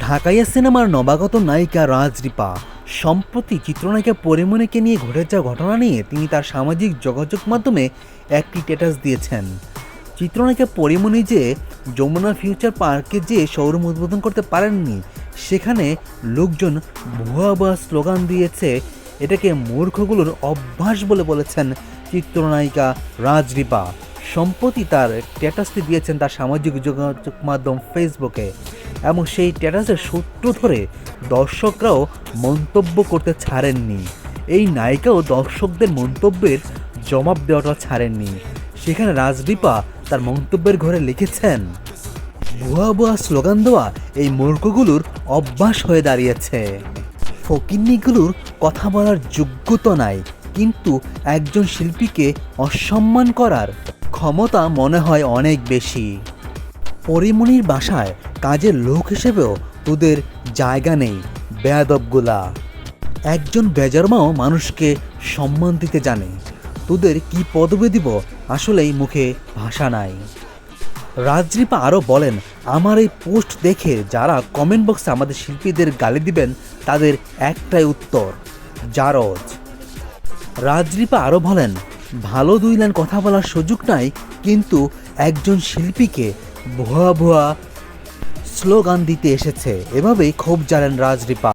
ঢাকাইয়া সিনেমার নবাগত নায়িকা রাজরিপা সম্প্রতি চিত্রনায়িকা পরিমণিকে নিয়ে ঘটে যাওয়া ঘটনা নিয়ে তিনি তার সামাজিক যোগাযোগ মাধ্যমে একটি স্ট্যাটাস দিয়েছেন। চিত্রনায়িকা পরিমণি যে যমুনা ফিউচার পার্কে যে শোরুম উদ্বোধন করতে পারেননি, সেখানে লোকজন ভুয়া ভুয়া স্লোগান দিয়েছে, এটাকে মূর্খগুলোর অভ্যাস বলে বলেছেন চিত্রনায়িকা রাজরিপা সম্প্রতি তার স্ট্যাটাসটি দিয়েছেন তার সামাজিক যোগাযোগ মাধ্যম ফেসবুকে এবং সেই স্ট্যাটাসের সূত্র ধরে দর্শকরাও মন্তব্য করতে ছাড়েননি। এই নায়িকাও দর্শকদের মন্তব্যের জবাব দেওয়াটা ছাড়েননি। সেখানে রাজদীপা তার মন্তব্যের ঘরে লিখেছেন, ভুয়া ভুয়া স্লোগান দেওয়া এই মূর্খগুলোর অভ্যাস হয়ে দাঁড়িয়েছে। ফকিন্নিগুলোর কথা বলার যোগ্যতা নাই, কিন্তু একজন শিল্পীকে অসম্মান করার ক্ষমতা মনে হয় অনেক বেশি। পরিমণির বাসায় কাজের লোক হিসেবেও তোদের জায়গা নেই, বেয়াদবগুলা। একজন বেজরমাও মানুষকে সম্মান দিতে জানে। তোদের কি পদবি দিব আসলেই মুখে ভাষা নাই। রাজরিপা আরও বলেন, আমার এই পোস্ট দেখে যারা কমেন্ট বক্সে আমাদের শিল্পীদের গালি দিবেন, তাদের একটাই উত্তর, জারজ। রাজরিপা আরও বলেন, ভালো দুই লাইন কথা বলার সুযোগ নাই, কিন্তু একজন শিল্পীকে ভুয়া ভুয়া স্লোগান দিতে এসেছে। এভাবেই ক্ষোভ জানান রাজরিপা।